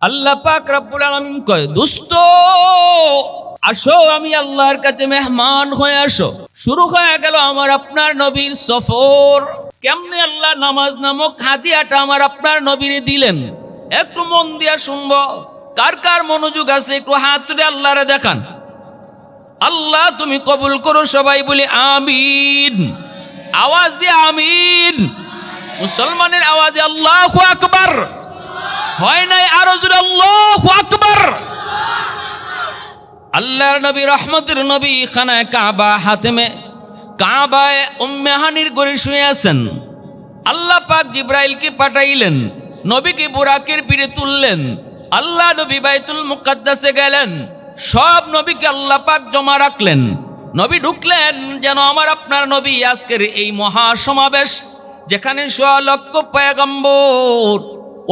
আল্লাহ পাক রব্বুল আলামিন কয়, দোস্ত, আসো, আমি আল্লাহর কাছে মেহমান হয়ে আসো। শুরু হয়ে গেল আমার আপনার নবীর সফর। কেমনে আল্লাহ নামাজ নামক হাদিয়াটা আমার আপনার নবীর দিলেন? একটু মন দিয়া শুনব। কার কার মনোযোগ আছে, একটু হাত তুলে আল্লাহরে দেখান। আল্লাহ, তুমি কবুল করো সবাই, বলি আমিন। আওয়াজ দিয়ে আমিন। মুসলমানের আওয়াজে আল্লাহ আকবার। হয় নাই আরও আকবার। আল্লাহর নবী, রহমতের নবী খানায় কাবা, হাতেমে কাবায় উম্মে হানির করে শুয়ে আছেন। আল্লাহ পাক জিব্রাইলকে পাঠাইলেন, নবীকে বুরাকের পিঠে তুললেন। আল্লাহ নবী বাইতুল মুকাদ্দাসে গেলেন, সব নবীকে আল্লাহ পাক জমা রাখলেন। নবী ঢুকলেন, যেন আমার আপনার নবী আজকের এই মহা সমাবেশ যেখানে সোয়া লক্ষ পয়গম্বর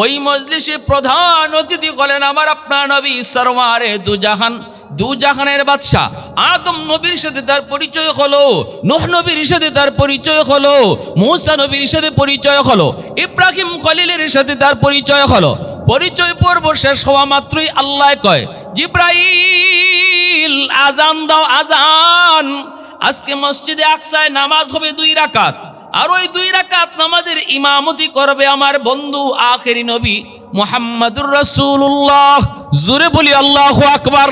ওই মজলিসে প্রধান অতিথি হলেন আমার আপনার নবী সরওয়ারে দুজাহান, দুজাহানের বাদশাহ। আদম নবীর সাথে তার পরিচয় হলো, নোহ নবীর সাথে তার পরিচয় হলো, মূসা নবীর সাথে পরিচয় হলো, ইব্রাহিম খলিলের সাথে তার পরিচয় হলো। পরিচয় পর্ব শেষ হওয়া মাত্রই আল্লাহ কয়, জিব্রাইল আজান দাও আজান আজকে মসজিদে আকসায় নামাজ হবে দুই রাকাত। আর ওই দুই রাকাত নামাজের ইমামতি করবে আমার বন্ধু আখেরি নবী মোহাম্মদুর রসুল্লাহ জুরে বলি আল্লাহ আকবার।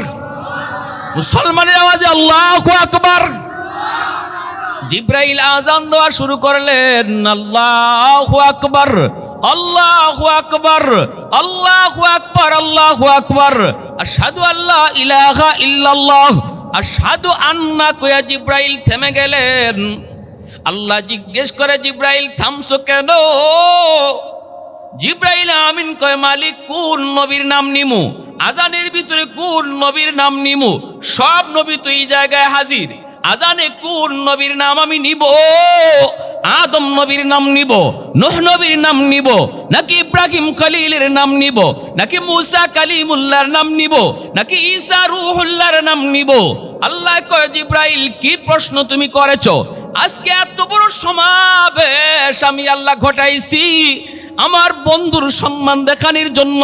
মুসলমানের আওয়াজে আল্লাহ আকবার। জিব্রাইল আজান দেওয়া শুরু করলেন, আল্লাহ আকবার আল্লাহ আকবার আল্লাহ আকবার আল্লাহ আকবার। আশহাদু আল্লাহ ইলাহা ইল্লাল্লাহ, আশহাদু আন্না কয়া জিব্রাইল থেমে গেলেন। আল্লাহ জিজ্ঞেস করে জিব্রাইল, থামছো কেন? জিব্রাইল আমিন কয়, মালিক, কোন নবীর নাম নিমু? আজানের ভিতরে কোন নবীর নাম নিমু? সব নবী তো এই জায়গায় হাজির। আজানে কোন নবীর নাম আমি নিব? আদম নবীর নাম নিব, নোহ নবীর নাম নিব, নাকি ইব্রাহিম খলিলের নাম নিব, নাকি মুসা কালিমুল্লাহর নাম নিব, নাকি ঈসা রুহুল্লার নাম নিব? আল্লাহ কয়, জিব্রাইল, কি প্রশ্ন তুমি করেছ? আজকে এত বড় সমাবেশ আমি আল্লাহ ঘটাইছি। আমার বন্ধুর সম্মান দেখানোর জন্য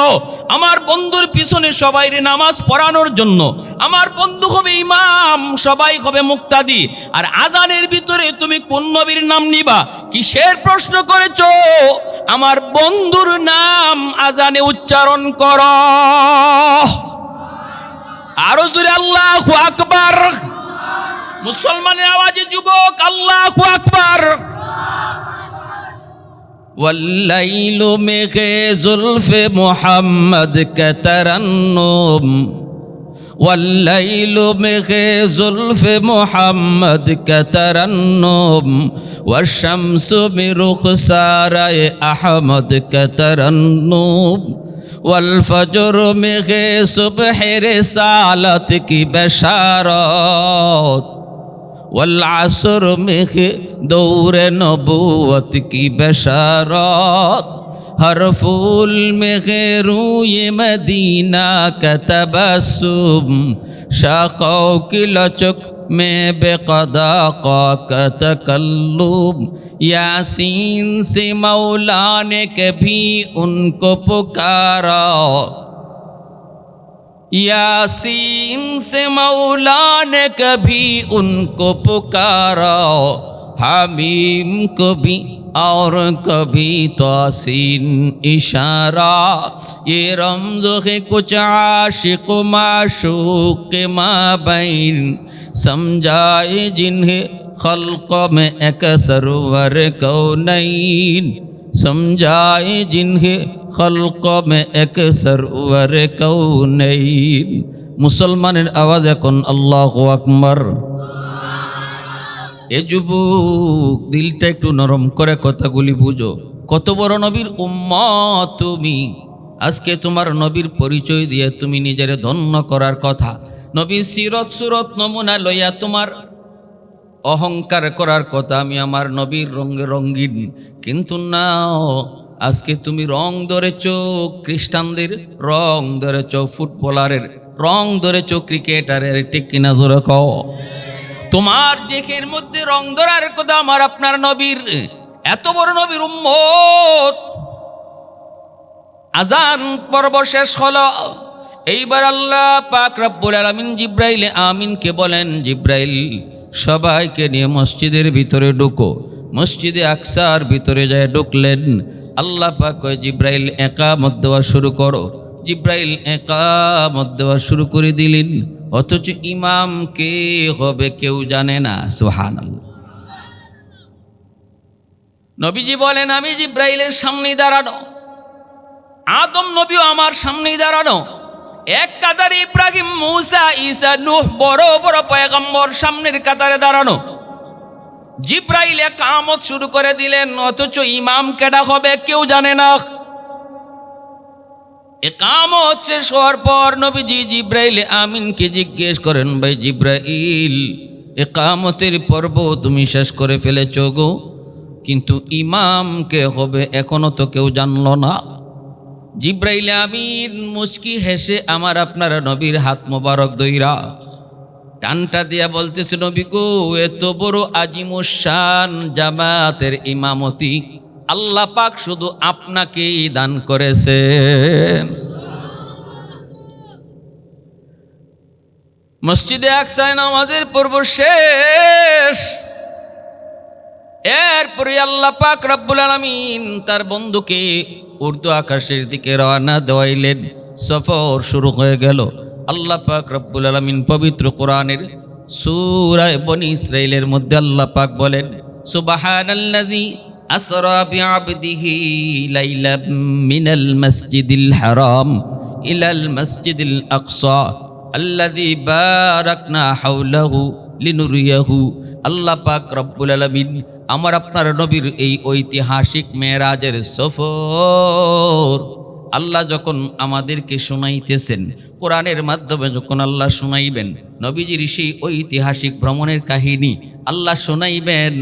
আমার বন্ধুর পিছনে সবাই নামাজ পড়ানোর জন্য। আমার বন্ধু হবে ইমাম, সবাই হবে মুক্তাদি। আর আজানের ভিতরে তুমি কোন নবীর নাম নিবা? কিসের প্রশ্ন করেছ? আমার বন্ধুর নাম আজানে উচ্চারণ কর। আরও জোরে আল্লাহ আকবার। মুসলমানের আওয়াজে যুবক, আল্লাহ আকবার। والليل مغي زلف محمد كترنم. والليل مغي زلف محمد كترنم. والشمس برخسار أحمد كترنم. والفجر مغي صبح رسالتك بشارات. والعصر مخ دور نبوت کی بشارات ہر پھول میں روئے مدینہ کا تبسم شاخوں کی لچک میں بے قدا کا تکلب یاسین سے مولا نے کبھی ان کو پکارا यासीन से मौला ने कभी उनको पुकारा हमीम को भी और कभी तोसीन इशारा ये रमज है कुछ आशिक माशूक के माबैन समझाए जिन्हें खल्क में एक सरवर कौनैन समझाए जिन्हें खल्क में एक सरवर कौनैन মুসলমানের আওয়াজ এখন আল্লাহ আকবর এ যুবক দিলটা একটু নরম করে কথাগুলি বুঝো কত বড় নবীর উম্মত তুমি আজকে তোমার নবীর পরিচয় দিয়ে তুমি নিজের ধন্য করার কথা নবীর সিরত সুরত নমুনা লইয়া তোমার অহংকার করার কথা আমি আমার নবীর রঙে রঙ্গিন কিন্তু না আজকে তুমি রং ধরেছ খ্রিস্টানদের, রং ধরেছ ফুটবলারের, রং ধরেছ ক্রিকেটারের, ঠিক কিনা ধরে কও? তোমার দেহের মধ্যে রং ধরার কথা আমার আপনার নবীর। এত বড় নবীর উম্মত। আজান পর্ব শেষ হলো। এইবার আল্লাহ পাক রব্বুল আলামিন জিব্রাইল আমিনকে বলেন, জিব্রাইল সবাইকে নিয়ে মসজিদের ভিতরে ঢুকো। মসজিদে আকসার ভিতরে যায় ঢুকলেন। আল্লাহ পাক জিব্রাইল একামত দেওয়া শুরু করো। জিব্রাইল একামত দেওয়া শুরু করে দিলেন। অথচ ইমাম কে হবে কেউ জানে না। সুবহানাল্লাহ। নবীজি বলেন, আমি জিব্রাইলের সামনে দাঁড়ানো। আদম নবীও আমার সামনেই দাঁড়ানো। এক কাতারে ইব্রাহিম, মুসা, ঈসা, নূহ, বড় বড় পয়গম্বর সামনের কাতারে দাঁড়ানো। জিব্রাইল এক আমত শুরু করে দিলেন, অথচ ইমাম কেডা হবে কেউ জানে না। একামত শেষ হওয়ার পর নবীজি জিব্রাইল আমিনকে জিজ্ঞেস করেন, ভাই জিব্রাইল, একামতের পর্ব তুমি শেষ করে ফেলেছ গো। কিন্তু ইমামকে হবে এখনও তো কেউ জানলো না। জিব্রাইল আমিন মুচকি হেসে আমার আপনার নবীর হাত মোবারক দইরা টানটা দিয়া বলতেছে, নবী গো, এত বড় আজিমুসান জামাতের ইমামতি আল্লাহ পাক শুধু আপনাকেই দান করেছেন। মসজিদে আকসায় নামাজের পর্ব শেষ। এরপরে আল্লাহ পাক রব্বুল আলমিন তার বন্ধুকে উর্দু আকাশের দিকে রওনা দেওয়াইলেন। সফর শুরু হয়ে গেল। আল্লাহ পাক রব্বুল আলমিন পবিত্র কোরআনের সুরায় বনি ইসরাইলের মধ্যে আল্লাহ পাক বলেন, সুবাহানাল্লাযী আসরা বিআবদিহি লাইলাম মিনাল মাসজিদিল হারাম ইলাল মাসজিদিল আকসা আল্লাযী বারাকনা হাওলাহু লিনুরিয়াহু আল্লাহ পাক রব্বুল আলামিন আমার আপনার নবীর এই ঐতিহাসিক মেয়েরাজের সফর। আল্লাহ যখন আমাদেরকে শুনাইতেছেন, কোরআনের মাধ্যমে যখন আল্লাহ শুনাইবেন নবীজির সেই ঐতিহাসিক ভ্রমণের কাহিনী আল্লাহ শুনাইবেন,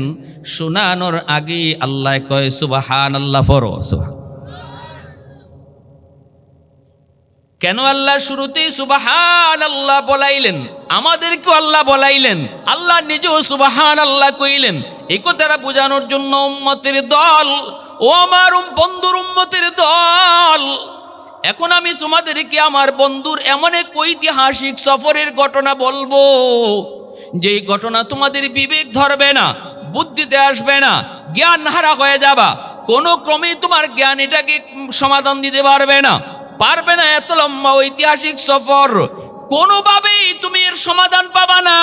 শোনানোর আগে আল্লাহ কয় সুবাহান আল্লাহ ফরো সুবাহ কেন আল্লাহ শুরুতেই সুবাহান আল্লাহ বলাইলেন? আমাদেরকেও আল্লাহ বলাইলেন। আল্লাহ নিজেও সুবাহান আল্লাহ কইলেন। একো দ্বারা বোঝানোর জন্য উম্মতের দল, ও আমার বন্ধুর উম্মতের দল। এখন আমি তোমাদেরকে আমার বন্ধুর এমন এক ঐতিহাসিক সফরের ঘটনা বলব। যেই ঘটনা তোমাদের বিবেক ধরবে না, বুদ্ধিতে আসবে না জ্ঞান হারা হয়ে যাবা। কোনো ক্রমেই তোমার জ্ঞান এটাকে সমাধান দিতে পারবে না। পারবে না এত লম্বা ঐতিহাসিক সফর। কোনোভাবেই তুমি এর সমাধান পাবা না।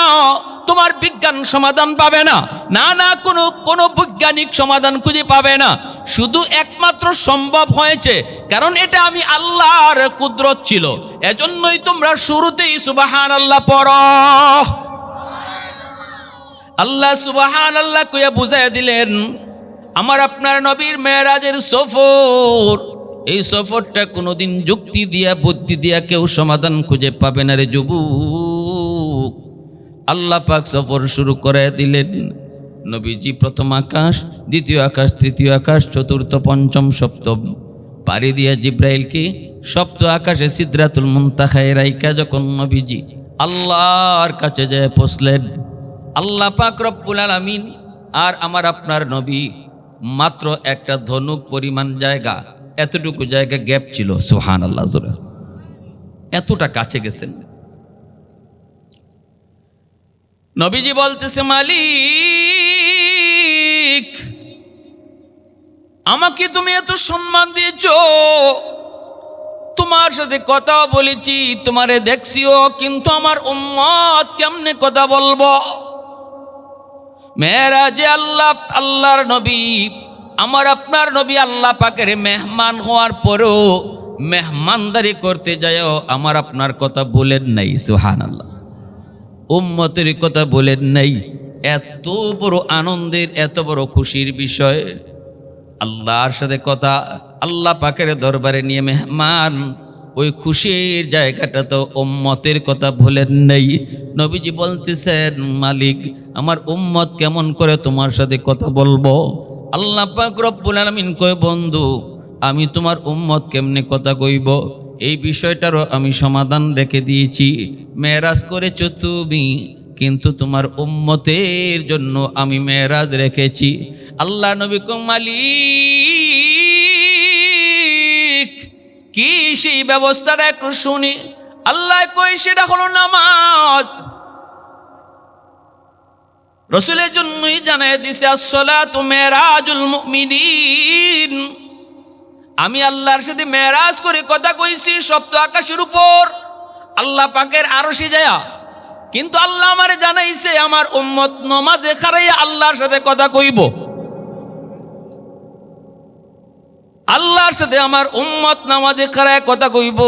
তোমার বিজ্ঞান সমাধান পাবে না। না না, কোনো কোনো বৈজ্ঞানিক সমাধান খুঁজে পাবে না। শুধু একমাত্র সম্ভব হয়েছে, কারণ এটা আমি আল্লাহর কুদরত ছিল। এজন্যই তোমরা শুরুতেই সুবাহান আল্লাহ পড়। আল্লাহ সুবাহান আল্লাহ কুয়া বুঝাই দিলেন, আমার আপনার নবীর মেয়েরাজের সফর। এই সফরটা কোনোদিন যুক্তি দিয়া, বুদ্ধি দিয়া কেউ সমাধান খুঁজে পাবে না রে যুবক। আল্লাহ পাক সফর শুরু করে দিলেন। নবীজি প্রথম আকাশ, দ্বিতীয় আকাশ, তৃতীয় আকাশ, চতুর্থ, পঞ্চম, সপ্তম। পাড়ি দিয়া জিব্রাইলকে সপ্ত আকাশে সিদ্রাতুল মুন্তাখায় রাইকা যখন নবীজি আল্লাহর কাছে যায় পৌঁছলেন, আল্লাহ পাক রব্বুল আলামিন আর আমার আপনার নবী মাত্র একটা ধনুক পরিমাণ জায়গা এতটুকু জায়গা গ্যাপ ছিল সুহান আল্লাহ এতটা কাছে গেছেন। নবীজি বলতেছে, মালিক, আমাকে তুমি এত সম্মান দিয়েছ। তোমার সাথে কথা বলেছি, তোমারে দেখছিও, কিন্তু আমার উম্মত কেমনে কথা বলব? মেয়েরা যে আল্লাহ, আল্লাহর নবী আমার আপনার নবী আল্লাহ পাকের মেহমান হওয়ার পরেও মেহমানদারি করতে যায়ও আমার আপনার কথা বলেন নাই সুহান আল্লাহ উম্মতের কথা বলেন নাই। এত বড় আনন্দের, এত বড় খুশির বিষয়। আল্লাহর সাথে কথা, আল্লাহ পাকের দরবারে নিয়ে মেহমান, ওই খুশির জায়গাটা তো উম্মতের কথা ভুলেন নেই। নবীজি বলতেছেন, মালিক, আমার উম্মত কেমন করে তোমার সাথে কথা বলব? আল্লাহ পাক রব্বুল আলামিন কয়, বন্ধু, আমি তোমার উম্মত কেমনে কথা কইব? এই বিষয়টারও আমি সমাধান রেখে দিয়েছি। মেরাজ করেছ তুমি, কিন্তু তোমার উম্মতের জন্য আমি মেরাজ রেখেছি। আল্লাহ নবী মালিক, কি সেই ব্যবস্থাটা একটু শুনি। আল্লাহ কই সেটা হলো নামাজ। রসুলের জন্যই জানাই দিছে, আসসালাতু মেরাজুল মুমিনিন। আমি আল্লাহর সাথে মেরাজ করে কথা কইছি, সপ্ত আকাশের উপর। আল্লাহ পাকের আরশে যায়া। কিন্তু আল্লাহ আমার জানাইছে, আমার উম্মত নমাজে খারাইয়া আল্লাহর সাথে কথা কইব। আল্লাহর সাথে আমার উম্মত নামাজে খারায় কথা কইব।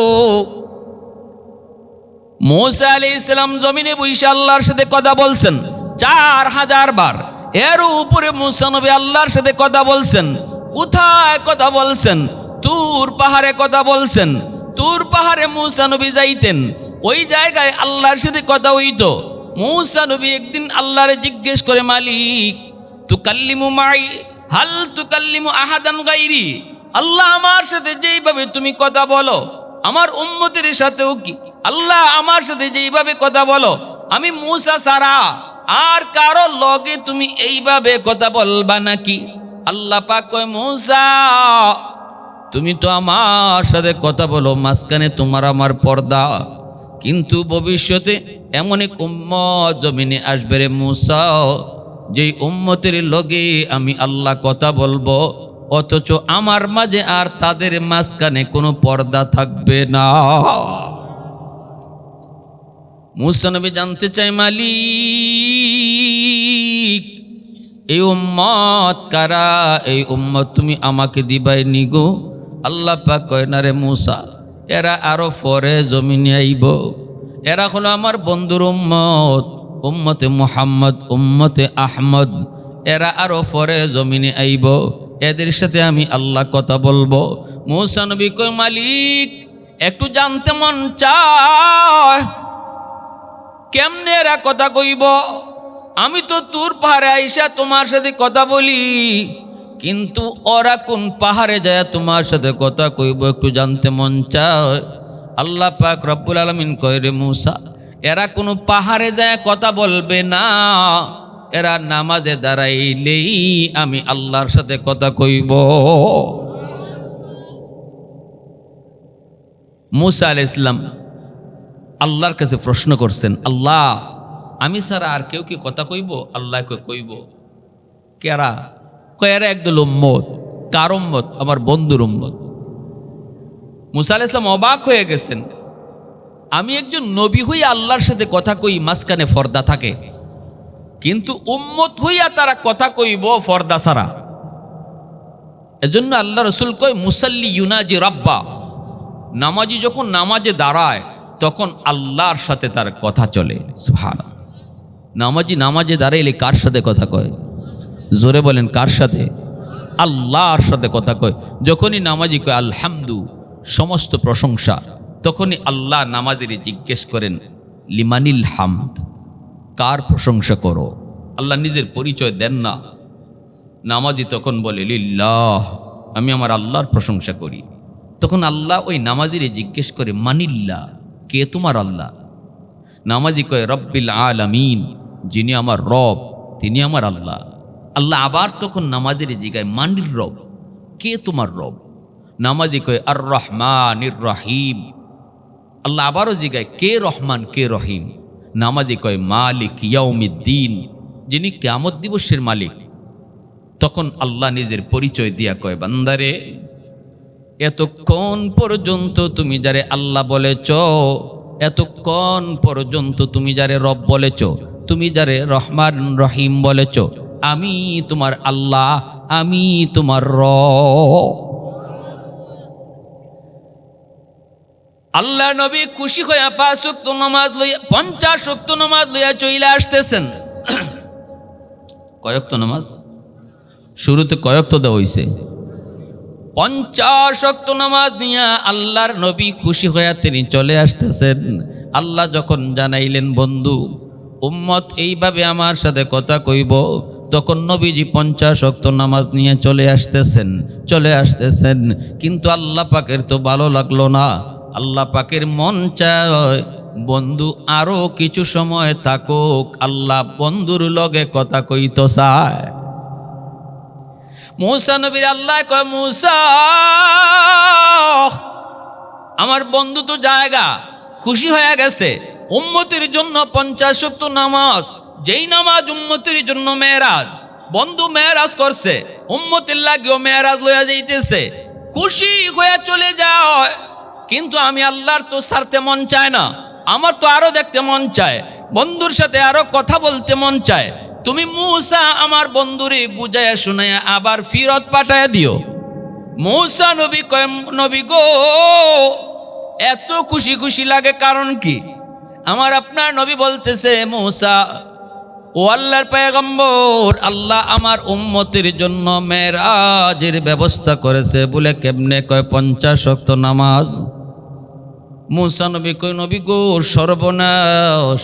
মোসা আলি ইসলাম জমিনে বইসে আল্লাহর সাথে কথা বলছেন। চার হাজার বার। এর উপরে মুসানবী আল্লাহর সাথে কথা বলছেন। কোথায় কথা বলছেন? তুর পাহাড়ে কথা বলছেন। তুর পাহাড়ে মুসা নবী যাইতেন। ওই জায়গায় আল্লাহর সাথে কথা হইতো। মুসা নবী একদিন আল্লাহরে জিজ্ঞেস করে, মালিক তু কাল্লিমু মাই, হাল তু কাল্লিমু আহাদান গাইরি? আল্লাহ আমার সাথে যেইভাবে তুমি কথা বলো, আমার উম্মতের সাথেও কি? আল্লাহ আমার সাথে যেইভাবে কথা বলো, আমি মুসা সারা আর কারও লগে তুমি এইভাবে কথা বলবা নাকি? আল্লাহ পাক কয় তুমি তো আমার সাথে কথা বলো, মাঝখানে তোমার আমার পর্দা। কিন্তু ভবিষ্যতে এমন এক উম্মত জমিনে আসবে রে মুসা, যেই উম্মতের লগে আমি আল্লাহ কথা বলব। অথচ আমার মাঝে আর তাদের মাঝখানে কোনো পর্দা থাকবে না। মুসানবী জানতে চাই মালিক, এই উম্মত কারা? এই উম্মত তুমি আমাকে দিবাই নিগো আল্লাহ পাক কয়, না রে মুসা, এরা আরও পরে জমিনে আইব। এরা হলো আমার বন্ধুর উম্মত, উম্মতে মুহাম্মদ, উম্মতে আহমদ। এরা আরও পরে জমিনে আইব। এদের সাথে আমি আল্লাহ কথা বলব। মুসা নবী কয়, মালিক, একটু জানতে মন চায় কেমনে এরা কথা কইব? আমি তো তোর পাহাড়ে আইসা তোমার সাথে কথা বলি, কিন্তু ওরা কোন পাহাড়ে যায় তোমার সাথে কথা কইব একটু জানতে মন চায়? আল্লাহ পাক রব্বুল আলমিন কয় রে মুসা, এরা কোনো পাহাড়ে যায় কথা বলবে না, এরা নামাজে দাঁড়াইলেই আমি আল্লাহর সাথে কথা কইব। মুসা আল ইসলাম আল্লাহর কাছে প্রশ্ন করছেন, আল্লাহ, আমি ছাড়া আর কেউ কি কথা কইব? আল্লাহ কই কইব। কেরা কয়েরা একদল উম্মত কার উম্মত, আমার বন্ধুর উম্মত। মুসা আল ইসলাম অবাক হয়ে গেছেন। আমি একজন নবী হইয়া আল্লাহর সাথে কথা কই, মাঝখানে ফর্দা থাকে। কিন্তু উম্মত হইয়া তারা কথা কইব ফর্দা সারা এজন্য আল্লাহ রসুল কয়, মুসাল্লি ইউনাজি রাব্বা। নামাজি যখন নামাজে দাঁড়ায় তখন আল্লাহর সাথে তার কথা চলে। সুহানা নামাজি নামাজে দাঁড়াইলে কার সাথে কথা কয়? জোরে বলেন, কার সাথে? আল্লাহর সাথে কথা কয়। যখনই নামাজি কয়, আলহামদু সমস্ত প্রশংসা, তখনই আল্লাহ নামাজের জিজ্ঞেস করেন, লিমানিল হামদ কার প্রশংসা করো? আল্লাহ নিজের পরিচয় দেন না। নামাজি তখন বলে, লিল্লাহ, আমি আমার আল্লাহর প্রশংসা করি। তখন আল্লাহ ওই নামাজিরে জিজ্ঞেস করে মানিল্লা কে তোমার আল্লাহ? নামাজি কয়, রব্বিল আলামিন, যিনি আমার রব, তিনি আমার আল্লাহ। আল্লাহ আবার তখন নামাজের জিগায় মানির রব, কে তোমার রব? নামাজি কয় আর রহমান রহিম। আল্লাহ আবারও জিগায় কে রহমান, কে রহিম? নামাজি কয়, মালিক ইয়াউমিদ্দিন, যিনি কেয়ামত দিবসের মালিক। তখন আল্লাহ নিজের পরিচয় দিয়া কয়, বান্দারে এতক্ষণ পর্যন্ত তুমি যারে আল্লাহ বলেছ, এতক্ষণ পর্যন্ত তুমি যারে রব বলেছ, তুমি যারে রহমান রহিম বলেছ, আমি তোমার আল্লাহ, আমি তোমার র আল্লাহ নবী খুশি হইয়া পাঁচ শক্ত নমাজ লইয়া, পঞ্চাশ শক্ত নমাজ লইয়া চইলে আসতেছেন। কয়ক্ত নমাজ? শুরুতে কয়ক্ত দেওয়া হইছে? পঞ্চাশ শক্ত নামাজ নিয়া আল্লাহর নবী খুশি হইয়া তিনি চলে আসতেছেন। আল্লাহ যখন জানাইলেন, বন্ধু, উম্মত এইভাবে আমার সাথে কথা কইব? তখন নবীজি পঞ্চাশ শক্ত নামাজ নিয়ে চলে আসতেছেন চলে আসতেছেন। কিন্তু আল্লাহ পাকের তো ভালো লাগল না। আল্লাহ পাকের মন চায়, বন্ধু, আরও কিছু সময় থাকুক, আল্লাহ বন্ধুর লগে কথা কইতো চায়। মুসা নবীর আল্লাহ কয়, মুসা, আমার বন্ধু তো জায়গা, খুশি হয়ে গেছে। উম্মতির জন্য পঞ্চাশ শক্ত নামাজ, যেই নামাজ উম্মতির জন্য মেয়েরাজ, বন্ধু মেয়েরাজ করছে, উম্মতির লাগেও মেয়েরাজ লইয়া যাইতেছে। খুশি হয়ে চলে যায়, কিন্তু আমি আল্লাহর তো সারতে মন চায় না, আমার তো আরও দেখতে মন চায়, বন্ধুর সাথে আরও কথা বলতে মন চায়। তুমি মুসা আমার বন্ধুরে বুঝাইয়া শুনাইয়া আবার ফিরত পাঠায় দিও। মৌসা নবী কয়, নবী গো, এত খুশি খুশি লাগে কারণ কি? আমার আপনার নবী বলতেছে, মৌসা, ও আল্লাহর পেগম্বর আল্লাহ আমার উম্মতের জন্য মেরাজের ব্যবস্থা করেছে। বলে কেমনে কয়, পঞ্চাশ শক্ত নামাজ? মুসা নবী কই নবী গো, সর্বনাশ।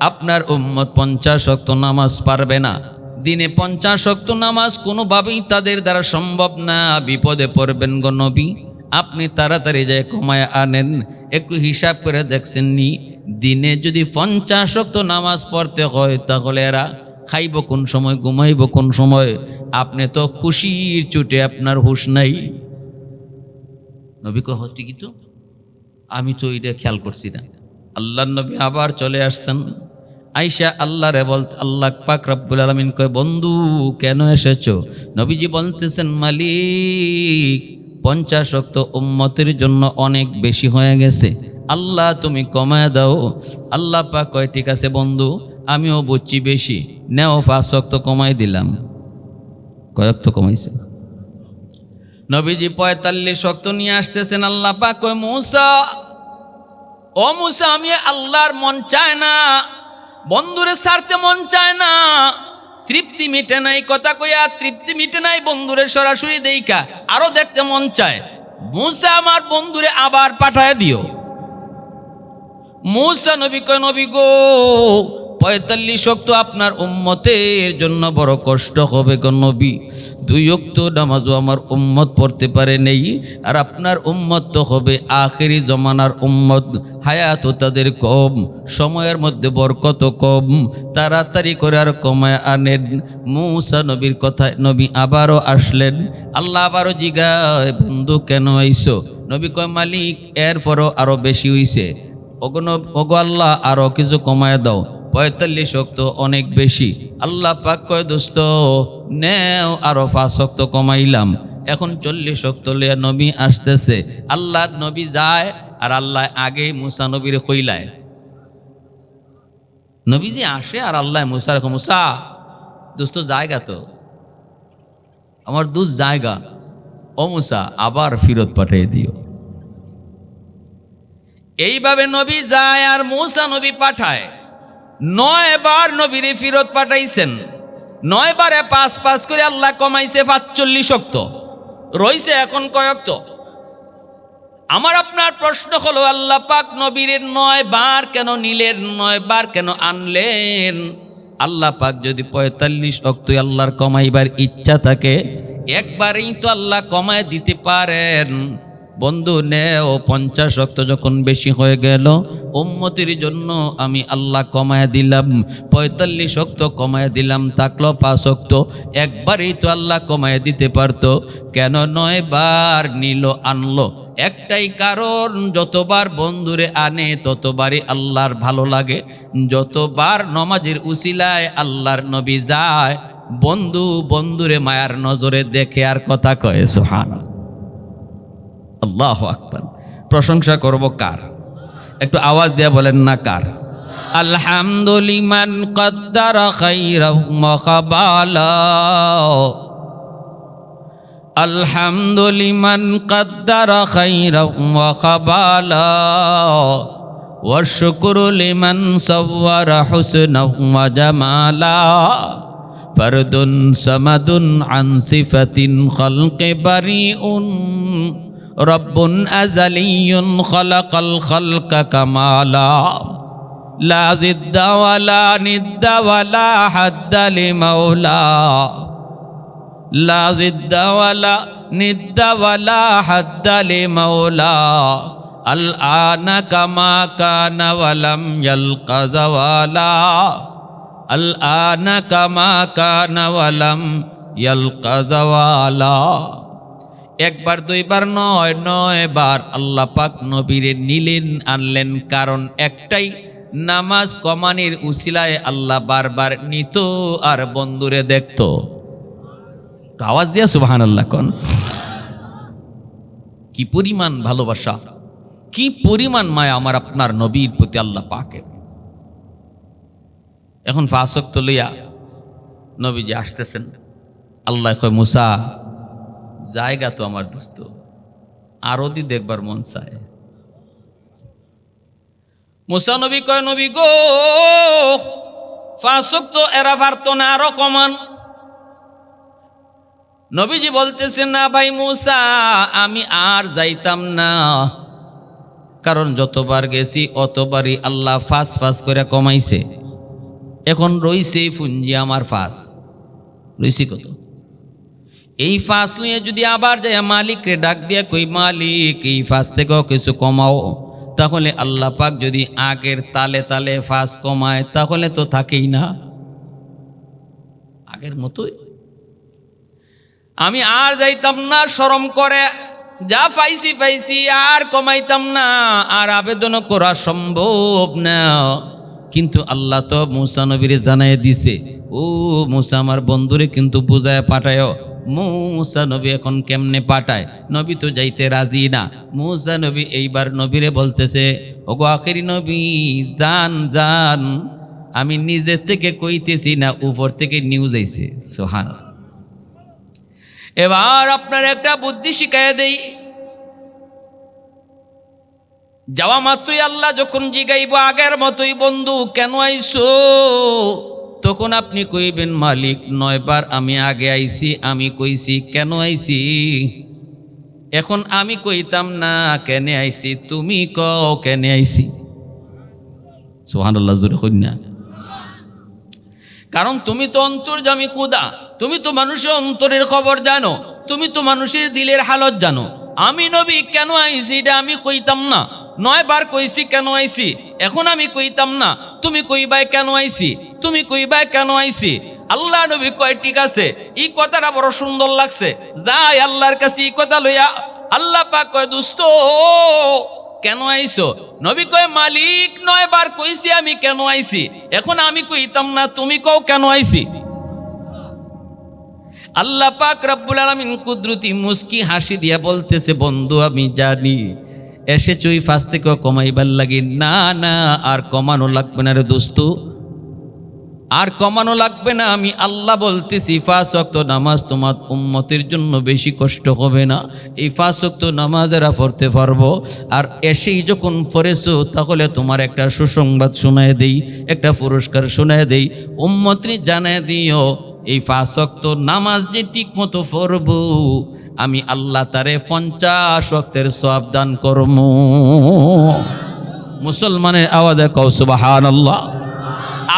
আপনার উম্মত পঞ্চাশ শক্ত নামাজ পারবে না। দিনে পঞ্চাশ শক্ত নামাজ কোনোভাবেই তাদের দ্বারা সম্ভব না। বিপদে পড়বেন গো নবী। আপনি তাড়াতাড়ি যায় কমায় আনেন। একটু হিসাব করে দেখছেন নি, দিনে যদি পঞ্চাশ শক্ত নামাজ পড়তে হয় তাহলে এরা খাইব কোন সময়, ঘুমাইব কোন সময়। আপনি তো খুশির চুটে আপনার হুশ নাই। নবী কহ ঠিকই তো। আমি তো এটা খেয়াল করছি না। আল্লাহ নবী আবার চলে আসছেন। আইসা আল্লাহ রে বল আল্লাহ পাক রব্বুল আলমিন কয়, বন্ধু, কেন এসেছ? নবীজি বলতেছেন, মালিক, পঞ্চাশ শক্ত উম্মতের জন্য অনেক বেশি হয়ে গেছে। আল্লাহ, তুমি কমায় দাও। আল্লাহ পাক কয়, ঠিক আছে বন্ধু, আমিও বুঝছি বেশি। নেও, পাঁচ শক্ত কমাই দিলাম। কয়েক তো কমাইছে? নবীজি পঁয়তাল্লিশ শক্ত নিয়ে আসতেছেন, আল্লাহ পাক কয়, মুসা, ও মুসা, আমি আল্লাহর মন চায় না। বন্ধুরে সারতে মন চায় না। তৃপ্তি মিটে নাই, কথা কইয়া তৃপ্তি মিটে নাই বন্ধুরে সরাসরি দেইকা আরও দেখতে মন চায়। মুসা আমার বন্ধুরে আবার পাঠায় দিও। মুসা নবী কয়, নবী গো পঁয়তাল্লিশ অক্ত আপনার উম্মতের জন্য বড় কষ্ট হবে নবী। দুই অক্ত নামাজও আমার উম্মত পড়তে পারে নেই। আর আপনার উম্মত তো হবে আখেরি জমানার উম্মত। হায়াত তাদের কম, সময়ের মধ্যে বরকত কম। তাড়াতাড়ি করে আর কমায় আনেন। মুসা নবীর কথায় নবী আবারও আসলেন। আল্লাহ আবারও জিগায়, বন্ধু, কেন আইসো? নবী কয়, মালিক, এরপরও আরও বেশি হইছে। ওগো নব- ওগো আল্লাহ আরও কিছু কমায় দাও। পঁয়তাল্লিশ শক্ত অনেক বেশি। আল্লাহ পাক কয়, দোস্ত, নেও, আরও পাঁচ শক্ত কমাইলাম। এখন চল্লিশ শক্ত লিয়া নবী আসতেছে। আল্লাহ নবী যায় আর আল্লাহ আগে মুসা নবীর কইলায় নবীজি আসে আর আল্লাহ মুসা রেখো মুসা, দোস্ত, জায়গা তো। আমার দুধ জায়গা। ও মুসা, আবার ফিরত পাঠিয়ে দিও। এইভাবে নবী যায় আর মৌসা নবী পাঠায়। নয় বার নবীরে ফিরত পাঠাইছেন। নয় বারে পাঁচ পাঁচ করে আল্লাহ কমাইছে পাঁচচল্লিশ শক্ত রইছে এখন কয়ক্ত আমার আপনার প্রশ্ন হলো, আল্লাহ পাক নবীর নয় বার কেন নিলেন, নয় বার কেন আনলেন? আল্লাহ পাক যদি পঁয়তাল্লিশ অক্ত আল্লাহর কমাইবার ইচ্ছা থাকে, একবারেই তো আল্লাহ কমায় দিতে পারেন। বন্ধু নেও, পঞ্চাশ অক্ত যখন বেশি হয়ে গেল, উম্মতির জন্য আমি আল্লাহ কমায় দিলাম, পঁয়তাল্লিশ অক্ত কমায় দিলাম, থাকল পাঁচ অক্ত একবারই তো আল্লাহ কমায় দিতে পারতো। কেন নয় বার নিল, আনলো। একটাই কারণ, যতবার বন্ধুরে আনে, ততবারই আল্লাহর ভালো লাগে। যতবার নমাজের উসিলায় আল্লাহর নবী যায়, বন্ধু বন্ধুরে মায়ার নজরে দেখে আর কথা কয়ে সোহান আল্লাহ আকবর। প্রশংসা করব কার? একটু আওয়াজ দেয়া বলেন না কার? আলহামদুলিমান কদ্দার মকাবালা আলহামদুলিমান কদ্দার মকাবালা ওয়শুকুরুলিমান সব্বার হুসন জামালা। ফরদুন সমাদুন আনসিফতিন খলকে বারিউন। رب أزلي خلق الخلق كمالا لا. ضد ولا ند ولا حد لمولاه لا ضد ولا ند ولا حد لمولى الآن كما كان ولم يلق زوالا. الآن كما كان ولم يلق زوالا. একবার, দুইবার, নয় নয় বার আল্লাহ পাক নবীরে নিলেন, আনলেন। কারণ একটাই, নামাজ কমানির উসিলায় আল্লাহ বারবার নিত আর বন্ধুরে দেখত। আওয়াজ দিয়া সুবাহান আল্লাহ কন। কি পরিমাণ ভালোবাসা, কি পরিমাণ মায়া আমার আপনার নবীর প্রতি আল্লাহ পাকে এখন ফাঁসক্ত লইয়া নবীজি আসতেছেন। আল্লাহ কয়, মুসা জায়গা তো আমার দোস্ত। আরও দি দেখবার মন চায়। মুসা নবী কয়, নবী গো ফাঁসক্ত এরা পারতো না আরও কমান। নবীজি বলতেছেন না ভাই মুসা, আমি আর যাইতাম না। কারণ যতবার গেছি, অতবারই আল্লাহ ফাঁস ফাঁস করে কমাইছে। এখন রইছে পুঞ্জি আমার ফাঁস। রইছি কত? এই ফাঁস নিয়ে যদি আবার যায় মালিককে ডাক দিয়া কই, মালিক, এই ফাঁস থেকেও কিছু কমাও। তাহলে আল্লাহ পাক যদি আগের তালে তালে ফাঁস কমায়, তাহলে তো থাকেই না। আগের মতোই। আমি আর যাইতাম না, শরম করে। যা পাইছি পাইছি, আর কমাইতাম না, আর আবেদন করা সম্ভব না। কিন্তু আল্লাহ তো মুসা নবীরে জানাই দিছে, ও মুসা, আমার বন্ধুরে কিন্তু বুঝায় পাঠায় মুসা নবী এখন কেমনে পাঠায়? নবী তো যাইতে রাজি না। মুসা নবী এইবার নবীরে বলতেছে, ওগো আখেরি নবী যান যান আমি নিজের থেকে কইতেছি না, উপর থেকে নিউজ আইছে। সোহান এবার আপনার একটা বুদ্ধি শিখাইয়া দেই। যাওয়া মাত্রই আল্লাহ যখন জিগাইব আগের মতোই, বন্ধু, কেন আইসো? তখন আপনি কইবেন, মালিক, নয়বার আমি আগে আইছি, আমি কইছি, কেন আইছি? এখন আমি কইতাম, না, কেনে আইছি, তুমি কও, কেনে আইছি? সোহানুল্লাহ জুড়ে কন্যা কারণ তুমি তো অন্তর্জামী কুদা, তুমি তো মানুষের অন্তরের খবর জানো, তুমি তো মানুষের দিলের হালত জানো। আমি নবী কেন আইছি, এটা আমি কইতাম না। নয় বার কইছি কেন আইছি? এখন আমি কইতাম না, তুমি কইবাই কেন আইছি? তুমি কইবাই কেন আইছি? আল্লাহ নবী কয়, ঠিক আছে, এই কথাটা বড় সুন্দর লাগছে। যাই আল্লাহর কাছে এই কথা লইয়া আল্লাহ পাক কয়, দুস্ত, কেন আইছো? নবী কয়, মালিক, নয় বার কইছি আমি কেন আইছি? এখন আমি কইতাম না, তুমি কও কেন আইছি? আল্লাহ পাক রব্বুল আলামিন কুদরতি মুস্কি হাসি দিয়া বলতেছে, বন্ধু, আমি জানি এসেছ ওই ফাঁস থেকে কমাইবার লাগি। না না, আর কমানো লাগবে না রে দোস্ত। আর কমানো লাগবে না, আমি আল্লাহ বলতেছি ফাঁস অক্ত নামাজ তোমার উম্মতের জন্য বেশি কষ্ট হবে না। এই ফাঁস অক্ত নামাজেরা পড়তে পারব। আর এসেই যখন পড়েছো, তাহলে তোমার একটা সুসংবাদ শোনায় দেই, একটা পুরস্কার শোনায় দেই। উম্মত্রী জানায় দিও, এই ফাঁস অক্ত নামাজ যে ঠিক মতো পড়ব আমি আল্লাহ তারে পঞ্চাশ অক্তের সব দান করম। মুসলমানের আওয়াজে কৌসুবাহান আল্লাহ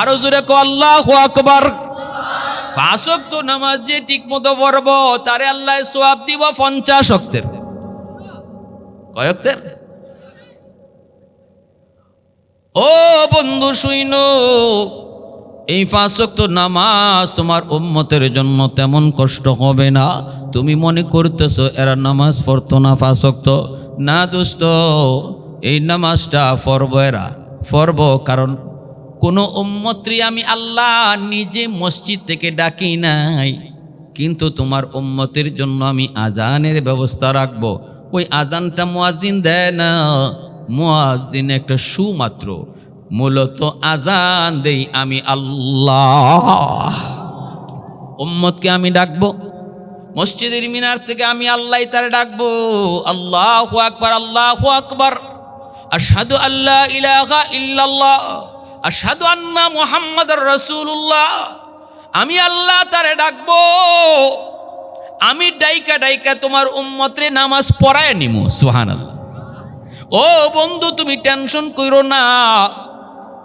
আরও জোরে কো আল্লাহ আকবার। ফাঁসক তো নামাজ যে ঠিক মতো পড়ব, তারে আল্লাহ সোয়াব দিব পঞ্চাশ অক্তের কয়ক্তের ও বন্ধু শুইন এই ফাঁসক তো নামাজ তোমার উম্মতের জন্য তেমন কষ্ট হবে না। তুমি মনে করতেছো, এরা নামাজ পড়তো না ফাঁসক তো না দোস্ত, এই নামাজটা ফরব এরা ফরব কারণ কোনো উম্মত্রী আমি আল্লাহ নিজে মসজিদ থেকে ডাকি নাই। কিন্তু তোমার উম্মতের জন্য আমি আজানের ব্যবস্থা রাখব। ওই আজানটা মুয়াজিন দেয় না। মুয়াজিন একটা সুমাত্র। মূলত আজান দেই আমি আল্লাহ। উম্মতকে আমি ডাকবো, মসজিদের মিনার থেকে আমি আল্লাহ তার ডাকবো, আল্লাহ আকবার আল্লাহ আকবার। আশহাদু আল্লাহ ইলাহা ইল্লাল্লাহ, আশহাদু আন্না মুহাম্মাদুর রাসূলুল্লাহ। আমি আল্লাহ তারে ডাকবো। আমি ডাইকা ডাইকা তোমার উম্মতরে নামাজ পড়ায় নিমু, সুবহানাল্লাহ। ও বন্ধু, তুমি টেনশন করো না।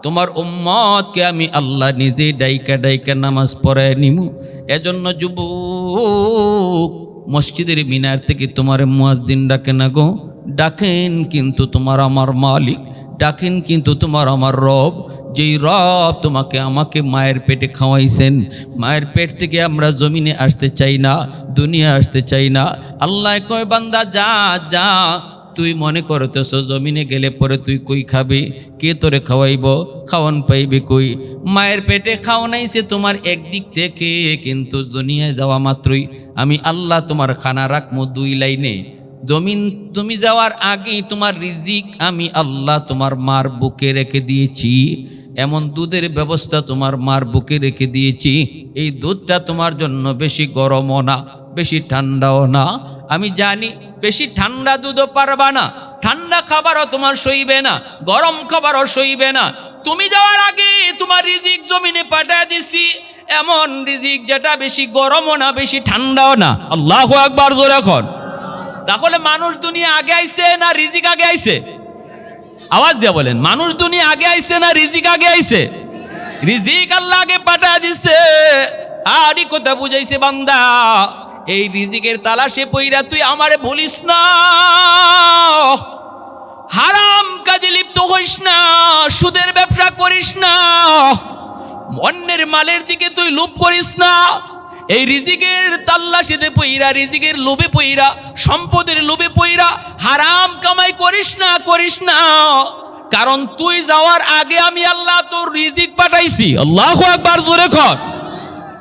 তোমার উম্মতকে আমি আল্লাহ নিজে ডাইকা ডাইকা নামাজ পড়ায় নিমু। এজন্য যুবক, মসজিদের মিনার থেকে তোমার মুয়াজ্জিন ডাকে না গো। ডাকেন কিন্তু তোমার আমার মালিক, ডাকেন কিন্তু তোমার আমার রব। যেই রব তোমাকে, আমাকে মায়ের পেটে খাওয়াইছেন। মায়ের পেট থেকে আমরা জমিনে আসতে চাই না, দুনিয়া আসতে চাই না। আল্লাহ কয়, বান্দা, যা যা। তুই মনে করতেছ, জমিনে গেলে পরে তুই কই খাবি? কে তোরে খাওয়াইব? খাওয়ান পাইবে কই? মায়ের পেটে খাওয়ানাইছে তোমার একদিক থেকে, কিন্তু দুনিয়ায় যাওয়া মাত্রই আমি আল্লাহ তোমার খানা রাখব দুই লাইনে। জমিন তুমি যাওয়ার আগেই তোমার রিজিক আমি আল্লাহ তোমার মার বুকে রেখে দিয়েছি। এমন দুধের ব্যবস্থা তোমার মার বুকে রেখে দিয়েছি। এই দুধটা তোমার জন্য বেশি গরমও না, বেশি ঠান্ডাও না। আমি জানি বেশি ঠান্ডা দুধও পারবা না। ঠান্ডা খাবারও তোমার সইবে না, গরম খাবারও সইবে না। তুমি যাওয়ার আগে তোমার রিজিক জমিনে পাঠায় দিছি। এমন রিজিক যেটা বেশি গরমও না, বেশি ঠান্ডাও না। আল্লাহ একবার জোর এখন তাহলে মানুষ দুনিয়া আগে আইছে না রিজিক আগে আইছে? আওয়াজ দিয়ে বলেন, মানুষ দুনিয়া আগে আইছে না রিজিক আগে আইছে? রিজিক আল্লাহ আগে পাঠা দিছে। আরই কথা বুঝাইছে বান্দা। এই রিজিকের তালাশে পইরা তুই আমারে ভুলিস না। হারাম কাজে লিপ্ত হইস না, সুদের ব্যবসা করিস না, অন্যের মালের দিকে তুই লোভ করিস না। এই রিজিকের তাল্লাশিতে পইরা, রিজিকের লোভে পইরা, সম্পদের লোভে পইরা হারাম কামাই করিস না করিস না। কারণ তুই যাওয়ার আগে আমি আল্লাহ তোর রিজিক পাঠাইছি। আল্লাহ একবার জোরে কর।